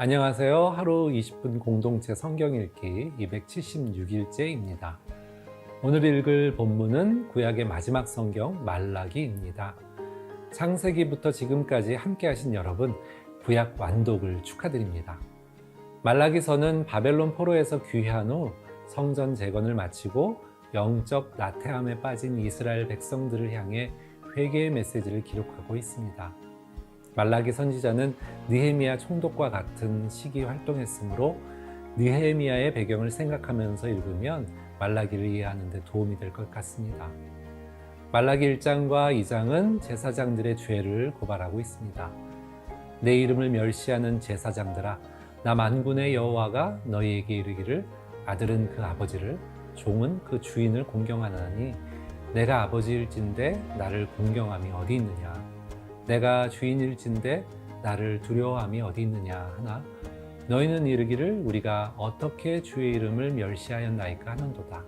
안녕하세요. 하루 20분 공동체 성경 읽기 276일째입니다. 오늘 읽을 본문은 구약의 마지막 성경 말라기입니다. 창세기부터 지금까지 함께 하신 여러분, 구약 완독을 축하드립니다. 말라기서는 바벨론 포로에서 귀한 후 성전 재건을 마치고 영적 나태함에 빠진 이스라엘 백성들을 향해 회개의 메시지를 기록하고 있습니다. 말라기 선지자는 느헤미야 총독과 같은 시기 활동했으므로 느헤미야의 배경을 생각하면서 읽으면 말라기를 이해하는 데 도움이 될 것 같습니다. 말라기 1장과 2장은 제사장들의 죄를 고발하고 있습니다. 내 이름을 멸시하는 제사장들아 나 만군의 여호와가 너희에게 이르기를 아들은 그 아버지를 종은 그 주인을 공경하나니 내가 아버지일진데 나를 공경함이 어디 있느냐 내가 주인일진데 나를 두려워함이 어디 있느냐 하나 너희는 이르기를 우리가 어떻게 주의 이름을 멸시하였나이까 하는도다.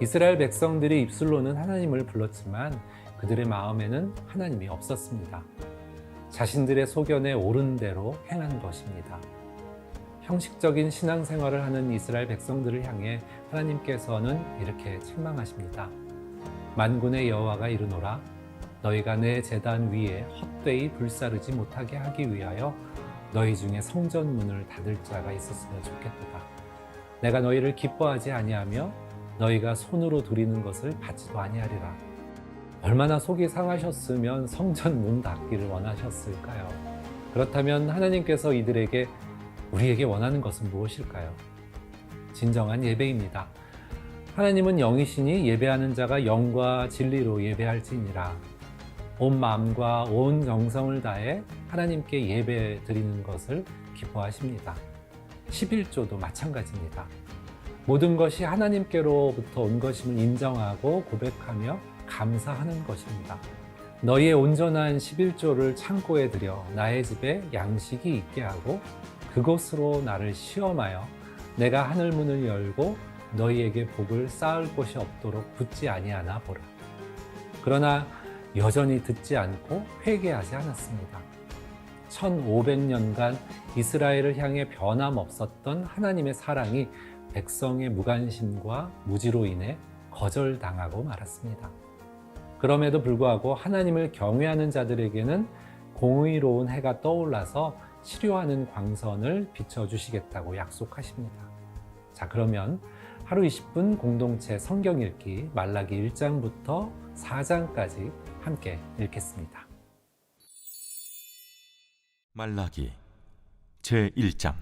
이스라엘 백성들이 입술로는 하나님을 불렀지만 그들의 마음에는 하나님이 없었습니다. 자신들의 소견에 옳은 대로 행한 것입니다. 형식적인 신앙생활을 하는 이스라엘 백성들을 향해 하나님께서는 이렇게 책망하십니다. 만군의 여호와가 이르노라 너희가 내 재단 위에 헛되이 불사르지 못하게 하기 위하여 너희 중에 성전 문을 닫을 자가 있었으면 좋겠도다. 내가 너희를 기뻐하지 아니하며 너희가 손으로 드리는 것을 받지도 아니하리라. 얼마나 속이 상하셨으면 성전 문 닫기를 원하셨을까요? 그렇다면 하나님께서 이들에게 우리에게 원하는 것은 무엇일까요? 진정한 예배입니다. 하나님은 영이시니 예배하는 자가 영과 진리로 예배할지니라. 온 마음과 온 정성을 다해 하나님께 예배 드리는 것을 기뻐하십니다. 11조도 마찬가지입니다. 모든 것이 하나님께로부터 온 것임을 인정하고 고백하며 감사하는 것입니다. 너희의 온전한 11조를 창고에 들여 나의 집에 양식이 있게 하고 그곳으로 나를 시험하여 내가 하늘 문을 열고 너희에게 복을 쌓을 곳이 없도록 붙지 아니하나 보라. 그러나 여전히 듣지 않고 회개하지 않았습니다. 1500년간 이스라엘을 향해 변함없었던 하나님의 사랑이 백성의 무관심과 무지로 인해 거절당하고 말았습니다. 그럼에도 불구하고 하나님을 경외하는 자들에게는 공의로운 해가 떠올라서 치료하는 광선을 비춰주시겠다고 약속하십니다. 자, 그러면 하루 20분 공동체 성경 읽기 말라기 1장부터 4장까지 함께 읽겠습니다. 말라기 제 1장.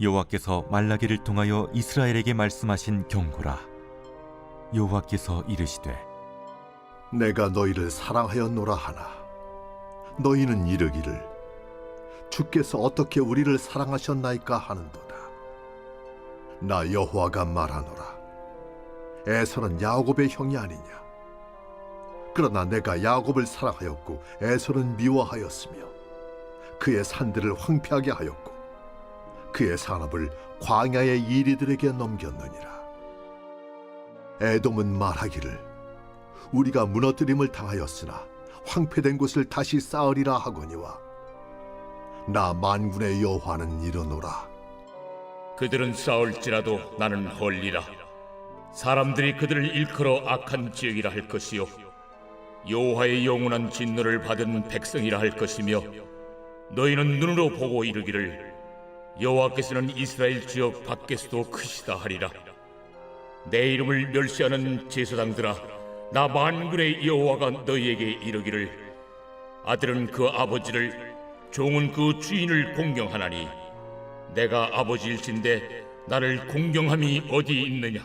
여호와께서 말라기를 통하여 이스라엘에게 말씀하신 경고라. 여호와께서 이르시되 내가 너희를 사랑하였노라 하나 너희는 이르기를 주께서 어떻게 우리를 사랑하셨나이까 하는도다. 나 여호와가 말하노라 에서는 야곱의 형이 아니냐? 그러나 내가 야곱을 사랑하였고 에서는 미워하였으며 그의 산들을 황폐하게 하였고 그의 산업을 광야의 이리들에게 넘겼느니라. 에돔은 말하기를 우리가 무너뜨림을 당하였으나 황폐된 곳을 다시 쌓으리라 하거니와 나 만군의 여호와는 이르노라. 그들은 싸울지라도 나는 헐리라. 사람들이 그들을 일컬어 악한 지역이라 할 것이요 여호와의 영원한 진노를 받은 백성이라 할 것이며 너희는 눈으로 보고 이르기를 여호와께서는 이스라엘 지역 밖에서도 크시다 하리라. 내 이름을 멸시하는 제사장들아 나 만군의 여호와가 너희에게 이르기를 아들은 그 아버지를 종은 그 주인을 공경하나니 내가 아버지일진데 나를 공경함이 어디 있느냐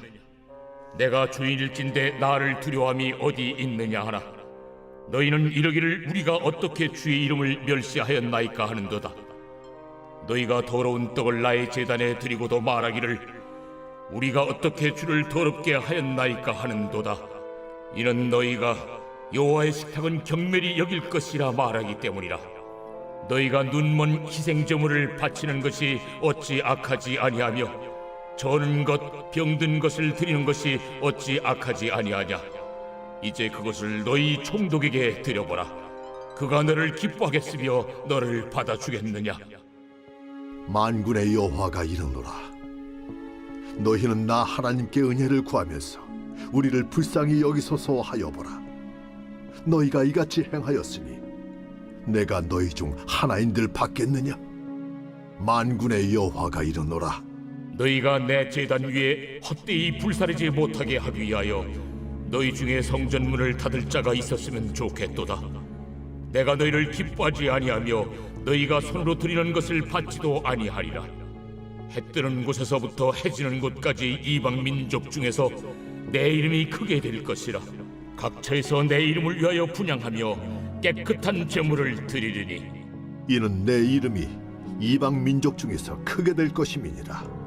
내가 주인일진데 나를 두려워함이 어디 있느냐 하나? 너희는 이러기를 우리가 어떻게 주의 이름을 멸시하였나이까 하는도다. 너희가 더러운 떡을 나의 제단에 드리고도 말하기를 우리가 어떻게 주를 더럽게 하였나이까 하는도다. 이는 너희가 여호와의 식탁은 경멸이 여길 것이라 말하기 때문이라. 너희가 눈먼 희생 제물을 바치는 것이 어찌 악하지 아니하며 저는 것 병든 것을 드리는 것이 어찌 악하지 아니하냐? 이제 그것을 너희 총독에게 드려보라. 그가 너를 기뻐하겠으며 너를 받아주겠느냐? 만군의 여호와가 이르노라. 너희는 나 하나님께 은혜를 구하면서 우리를 불쌍히 여기소서 하여 보라. 너희가 이같이 행하였으니 내가 너희 중 하나인들 받겠느냐? 만군의 여호와가 이르노라 너희가 내 제단 위에 헛되이 불사르지 못하게 하기 위하여 너희 중에 성전문을 닫을 자가 있었으면 좋겠도다. 내가 너희를 기뻐하지 아니하며 너희가 손으로 드리는 것을 받지도 아니하리라. 해 뜨는 곳에서부터 해 지는 곳까지 이방 민족 중에서 내 이름이 크게 될 것이라. 각처에서 내 이름을 위하여 분양하며 깨끗한 제물을 드리리니 이는 내 이름이 이방 민족 중에서 크게 될 것임이니라.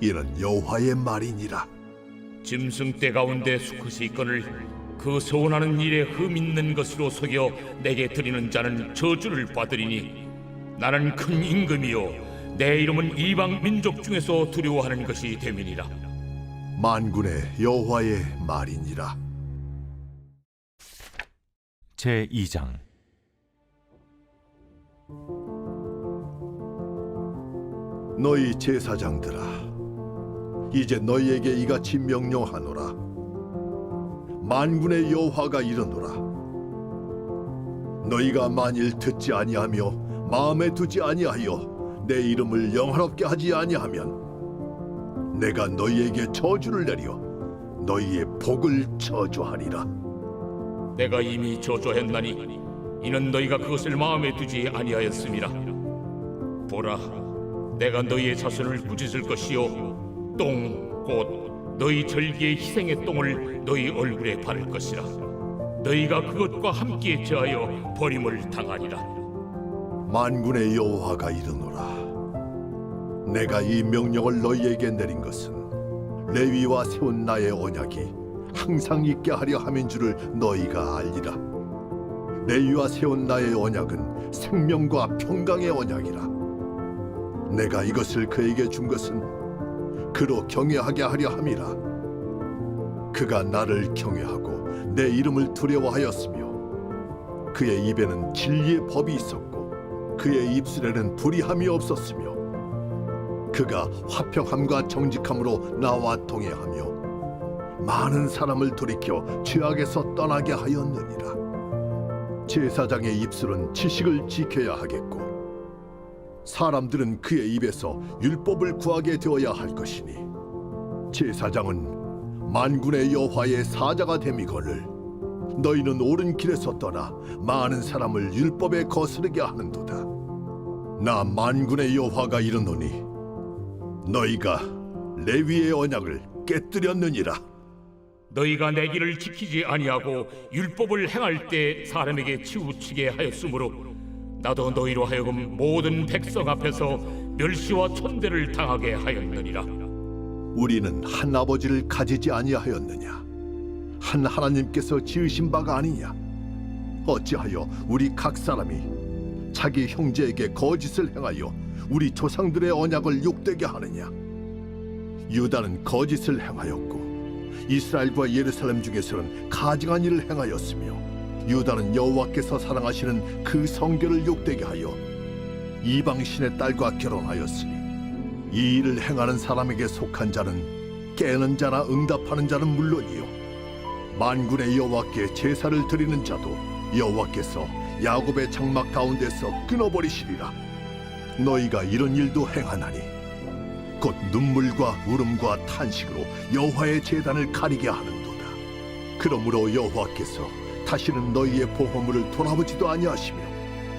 이는 여호와의 말이니라. 짐승 떼 가운데 수컷이 있거늘 그 소원하는 일에 흠 있는 것으로 속여 내게 드리는 자는 저주를 받으리니 나는 큰 임금이요 내 이름은 이방 민족 중에서 두려워하는 것이 됨이니라 만군의 여호와의 말이니라. 제 2장 너희 제사장들아, 이제 너희에게 이같이 명령하노라. 만군의 여호와가 이르노라. 너희가 만일 듣지 아니하며 마음에 두지 아니하여 내 이름을 영화롭게 하지 아니하면 내가 너희에게 저주를 내려 너희의 복을 저주하리라. 내가 이미 저주했나니 이는 너희가 그것을 마음에 두지 아니하였음이라 보라 내가 너희의 자손을 꾸짖을 것이요 똥 곧 너희 절기의 희생의 똥을 너희 얼굴에 바를 것이라. 너희가 그것과 함께 제하여 버림을 당하리라. 만군의 여호와가 이르노라. 내가 이 명령을 너희에게 내린 것은 레위와 세운 나의 언약이 항상 있게 하려 함인 줄을 너희가 알리라. 레위와 세운 나의 언약은 생명과 평강의 언약이라. 내가 이것을 그에게 준 것은 그로 경외하게 하려 함이라. 그가 나를 경외하고 내 이름을 두려워하였으며 그의 입에는 진리의 법이 있었고 그의 입술에는 불의함이 없었으며 그가 화평함과 정직함으로 나와 동행하며 많은 사람을 돌이켜 죄악에서 떠나게 하였느니라. 제사장의 입술은 지식을 지켜야 하겠고 사람들은 그의 입에서 율법을 구하게 되어야 할 것이니 제사장은 만군의 여호와의 사자가 됨이거늘 너희는 옳은 길에서 떠나 많은 사람을 율법에 거스르게 하는도다. 나 만군의 여호와가 이르노니 너희가 레위의 언약을 깨뜨렸느니라. 너희가 내 길을 지키지 아니하고 율법을 행할 때 사람에게 치우치게 하였으므로 나도 너희로 하여금 모든 백성 앞에서 멸시와 천대를 당하게 하였느니라 우리는 한 아버지를 가지지 아니하였느냐? 한 하나님께서 지으신 바가 아니냐? 어찌하여 우리 각 사람이 자기 형제에게 거짓을 행하여 우리 조상들의 언약을 욕되게 하느냐? 유다는 거짓을 행하였고 이스라엘과 예루살렘 중에서는 가증한 일을 행하였으며 유다는 여호와께서 사랑하시는 그 성결을 욕되게 하여 이방 신의 딸과 결혼하였으니 이 일을 행하는 사람에게 속한 자는 깨는 자나 응답하는 자는 물론이요. 만군의 여호와께 제사를 드리는 자도 여호와께서 야곱의 장막 가운데서 끊어버리시리라. 너희가 이런 일도 행하나니 곧 눈물과 울음과 탄식으로 여호와의 제단을 가리게 하는도다. 그러므로 여호와께서 다시는 너희의 보호물을 돌아보지도 아니하시며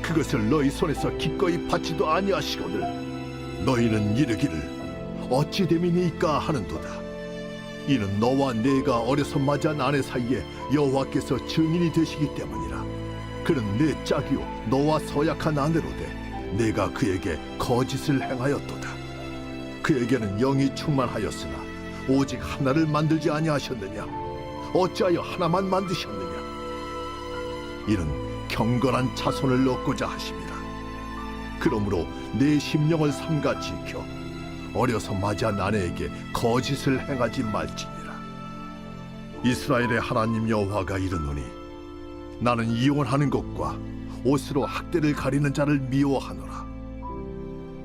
그것을 너희 손에서 기꺼이 받지도 아니하시거늘 너희는 이르기를 어찌 됨이니까 하는도다. 이는 너와 내가 어려서 맞이한 아내 사이에 여호와께서 증인이 되시기 때문이라. 그는 내 짝이요 너와 서약한 아내로되 내가 그에게 거짓을 행하였도다 그에게는 영이 충만하였으나 오직 하나를 만들지 아니하셨느냐 어찌하여 하나만 만드셨느냐 이는 경건한 자손을 얻고자 하심이라 그러므로 내 심령을 삼가 지켜 어려서 맞이한 아내에게 거짓을 행하지 말지니라. 이스라엘의 하나님 여호와가 이르노니 나는 이혼하는 것과 옷으로 학대를 가리는 자를 미워하노라.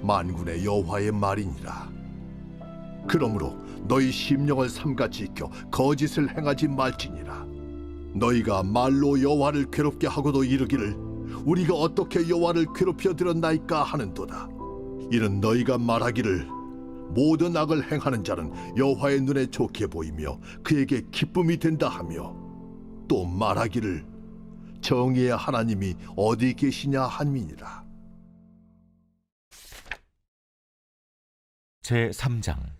만군의 여호와의 말이니라. 그러므로 너희 심령을 삼가 지켜 거짓을 행하지 말지니라 너희가 말로 여호와를 괴롭게 하고도 이르기를 우리가 어떻게 여호와를 괴롭혀 드렸나이까 하는도다. 이는 너희가 말하기를 모든 악을 행하는 자는 여호와의 눈에 좋게 보이며 그에게 기쁨이 된다 하며 또 말하기를 정의의 하나님이 어디 계시냐 함이니라. 제 3장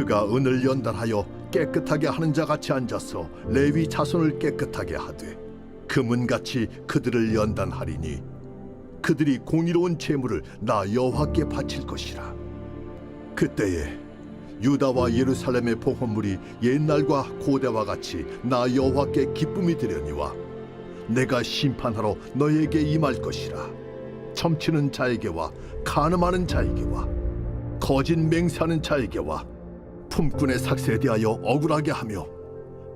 그가 은을 연단하여 깨끗하게 하는 자 같이 앉아서 레위 자손을 깨끗하게 하되 금은같이 그들을 연단하리니 그들이 공의로운 제물을 나 여호와께 바칠 것이라. 그때에 유다와 예루살렘의 보헌물이 옛날과 고대와 같이 나 여호와께 기쁨이 되려니와 내가 심판하러 너에게 임할 것이라. 점치는 자에게와 간음하는 자에게와 거짓 맹세하는 자에게와 품꾼의 삭세에 대하여 억울하게 하며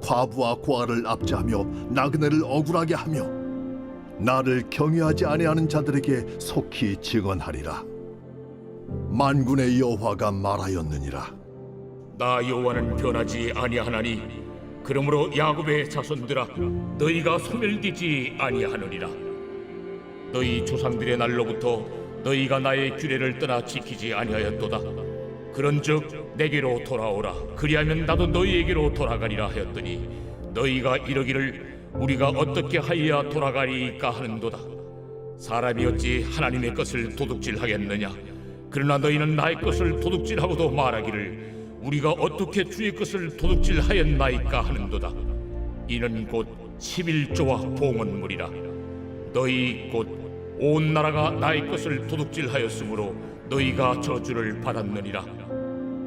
과부와 고아를 압제하며 나그네를 억울하게 하며 나를 경외하지 아니하는 자들에게 속히 증언하리라. 만군의 여호와가 말하였느니라. 나 여호와는 변하지 아니하나니 그러므로 야곱의 자손들아 너희가 소멸되지 아니하느니라. 너희 조상들의 날로부터 너희가 나의 규례를 떠나 지키지 아니하였도다. 그런즉 내게로 돌아오라. 그리하면 나도 너희에게로 돌아가리라 하였더니 너희가 이러기를 우리가 어떻게 하여야 돌아가리까 하는도다. 사람이 어찌 하나님의 것을 도둑질하겠느냐? 그러나 너희는 나의 것을 도둑질하고도 말하기를 우리가 어떻게 주의 것을 도둑질하였나이까 하는도다. 이는 곧 11조와 봉헌물이라. 너희 곧 온 나라가 나의 것을 도둑질하였으므로 너희가 저주를 받았느니라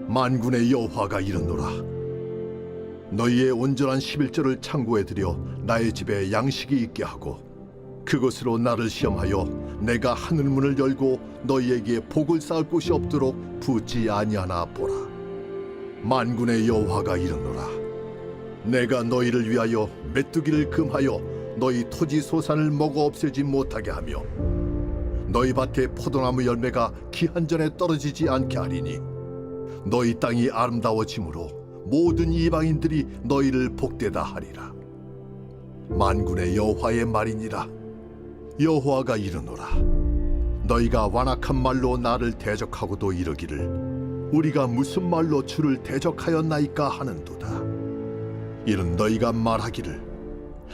만군의 여호와가 이르노라. 너희의 온전한 11절을 창고에 들여 나의 집에 양식이 있게 하고 그것으로 나를 시험하여 내가 하늘 문을 열고 너희에게 복을 쌓을 곳이 없도록 붙지 아니하나 보라. 만군의 여호와가 이르노라. 내가 너희를 위하여 메뚜기를 금하여 너희 토지 소산을 먹어 없애지 못하게 하며 너희 밭에 포도나무 열매가 기한 전에 떨어지지 않게 하리니 너희 땅이 아름다워짐으로 모든 이방인들이 너희를 복되다 하리라. 만군의 여호와의 말이니라. 여호와가 이르노라. 너희가 완악한 말로 나를 대적하고도 이르기를 우리가 무슨 말로 주를 대적하였나이까 하는도다. 이는 너희가 말하기를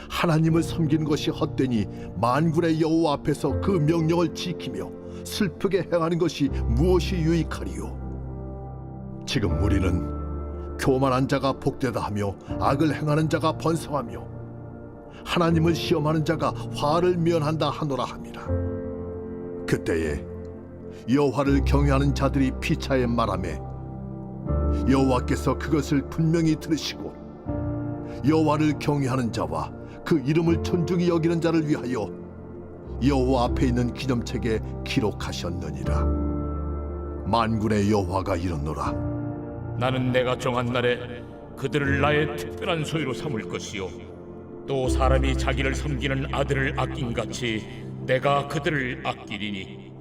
하나님을 섬기는 것이 헛되니 만군의 여호와 앞에서 그 명령을 지키며 슬프게 행하는 것이 무엇이 유익하리요? 지금 우리는 교만한 자가 복되다 하며 악을 행하는 자가 번성하며 하나님을 시험하는 자가 화를 면한다 하노라 함이라. 그때에 여호와를 경외하는 자들이 피차에 말하매 여호와께서 그것을 분명히 들으시고 여호와를 경외하는 자와 그 이름을 존중히 여기는 자를 위하여 여호와 앞에 있는 기념책에 기록하셨느니라. 만군의 여호와가 이르노라. 나는 내가 정한 날에 그들을 나의 특별한 소유로 삼을 것이요. 또 사람이 자기를 섬기는 아들을 아낀 같이 내가 그들을 아끼리니.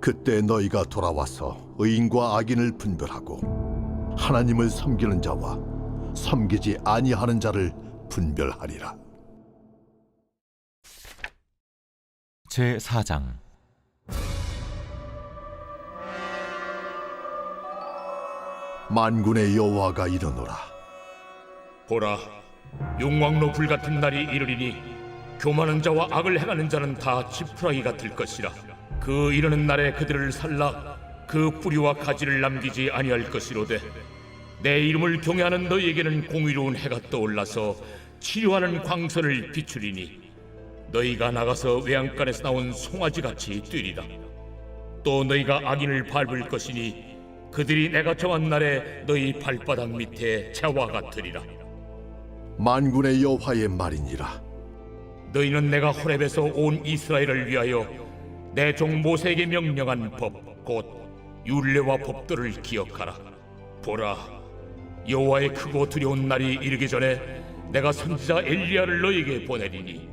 그때 너희가 돌아와서 의인과 악인을 분별하고 하나님을 섬기는 자와 섬기지 아니하는 자를 분별하리라. 제 4장 만군의 여호와가 이르노라. 보라, 용왕로 불 같은 날이 이르리니 교만한 자와 악을 행하는 자는 다 지푸라기가 될 것이라. 그 이르는 날에 그들을 살라 그 뿌리와 가지를 남기지 아니할 것이로되 내 이름을 경외하는 너희에게는 공의로운 해가 떠올라서 치료하는 광선을 비추리니 너희가 나가서 외양간에서 나온 송아지 같이 뛰리라. 또 너희가 악인을 밟을 것이니 그들이 내가 정한 날에 너희 발바닥 밑에 재와 같으리라. 만군의 여호와의 말이니라. 너희는 내가 호렙에서 온 이스라엘을 위하여 내 종 모세에게 명령한 법, 곧 율례와 법도를 기억하라. 보라, 여호와의 크고 두려운 날이 이르기 전에 내가 선지자 엘리야를 너희에게 보내리니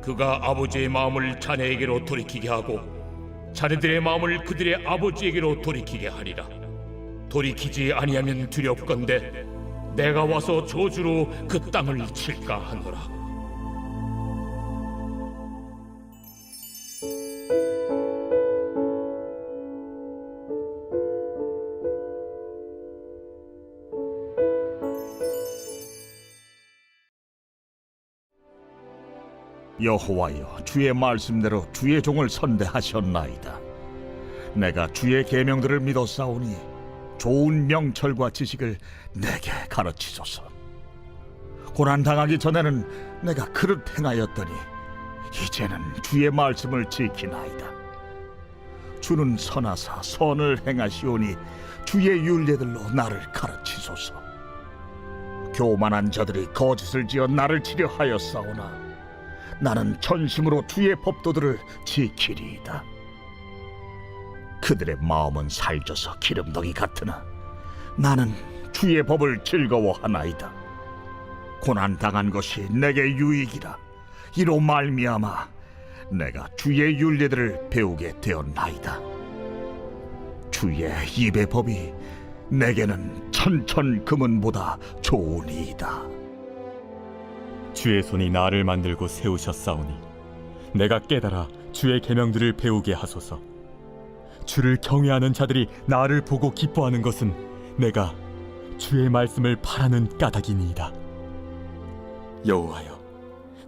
그가 아버지의 마음을 자네에게로 돌이키게 하고 자네들의 마음을 그들의 아버지에게로 돌이키게 하리라. 돌이키지 아니하면 두렵건대 내가 와서 저주로 그 땅을 칠까 하노라. 여호와여 주의 말씀대로 주의 종을 선대하셨나이다 내가 주의 계명들을 믿어 싸우니 좋은 명철과 지식을 내게 가르치소서. 고난 당하기 전에는 내가 그릇 행하였더니 이제는 주의 말씀을 지키나이다. 주는 선하사 선을 행하시오니 주의 윤례들로 나를 가르치소서. 교만한 자들이 거짓을 지어 나를 치려 하였사오나 나는 전심으로 주의 법도들을 지키리이다. 그들의 마음은 살쪄서 기름덩이 같으나 나는 주의 법을 즐거워하나이다. 고난 당한 것이 내게 유익이라. 이로 말미암아 내가 주의 윤례들을 배우게 되었나이다. 주의 입의 법이 내게는 천천 금은보다 좋으니이다. 주의 손이 나를 만들고 세우셨사오니 내가 깨달아 주의 계명들을 배우게 하소서. 주를 경외하는 자들이 나를 보고 기뻐하는 것은 내가 주의 말씀을 바라는 까닭이니이다. 여호와여,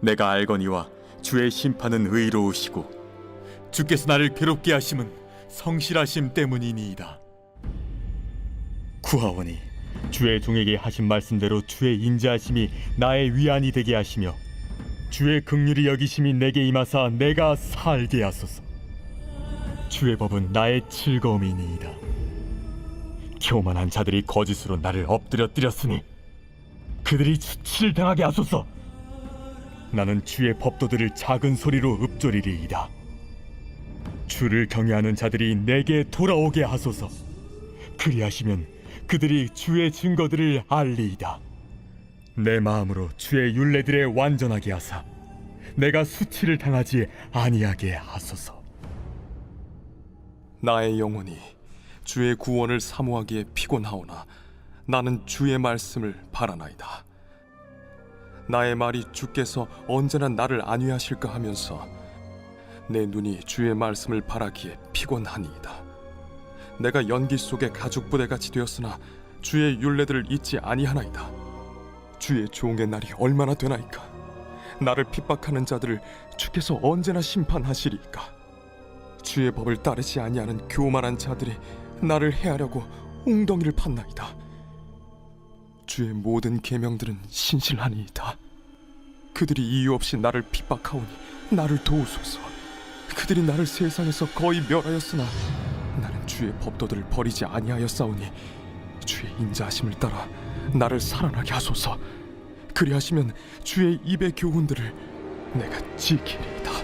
내가 알거니와 주의 심판은 의로우시고 주께서 나를 괴롭게 하심은 성실하심 때문이니이다. 구하오니 주의 종에게 하신 말씀대로 주의 인자하심이 나의 위안이 되게 하시며 주의 긍휼이 여기심이 내게 임하사 내가 살게 하소서. 주의 법은 나의 즐거움이니이다. 교만한 자들이 거짓으로 나를 엎드려뜨렸으니 그들이 수치를 당하게 하소서. 나는 주의 법도들을 작은 소리로 읊조리리이다. 주를 경외하는 자들이 내게 돌아오게 하소서. 그리하시면 그들이 주의 증거들을 알리이다. 내 마음으로 주의 윤례들에 완전하게 하사 내가 수치를 당하지 아니하게 하소서. 나의 영혼이 주의 구원을 사모하기에 피곤하오나 나는 주의 말씀을 바라나이다. 나의 말이 주께서 언제나 나를 안위하실까 하면서 내 눈이 주의 말씀을 바라기에 피곤하니이다. 내가 연기 속에 가죽 부대 같이 되었으나 주의 윤례들을 잊지 아니하나이다. 주의 종의 날이 얼마나 되나이까? 나를 핍박하는 자들을 주께서 언제나 심판하시리이까? 주의 법을 따르지 아니하는 교만한 자들이 나를 해하려고 웅덩이를 팠나이다. 주의 모든 계명들은 신실하니이다. 그들이 이유 없이 나를 핍박하오니 나를 도우소서. 그들이 나를 세상에서 거의 멸하였으나 나는 주의 법도들을 버리지 아니하였사오니 주의 인자하심을 따라 나를 살아나게 하소서. 그리하시면 주의 입의 교훈들을 내가 지키리이다.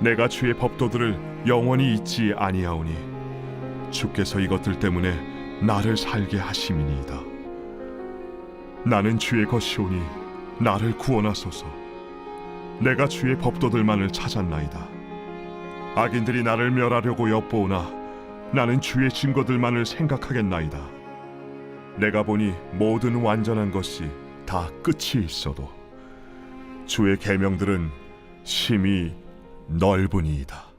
내가 주의 법도들을 영원히 잊지 아니하오니 주께서 이것들 때문에 나를 살게 하심이니이다. 나는 주의 것이오니 나를 구원하소서. 내가 주의 법도들만을 찾았나이다. 악인들이 나를 멸하려고 엿보오나 나는 주의 증거들만을 생각하겠나이다. 내가 보니 모든 완전한 것이 다 끝이 있어도 주의 계명들은 심히 넓으니이다.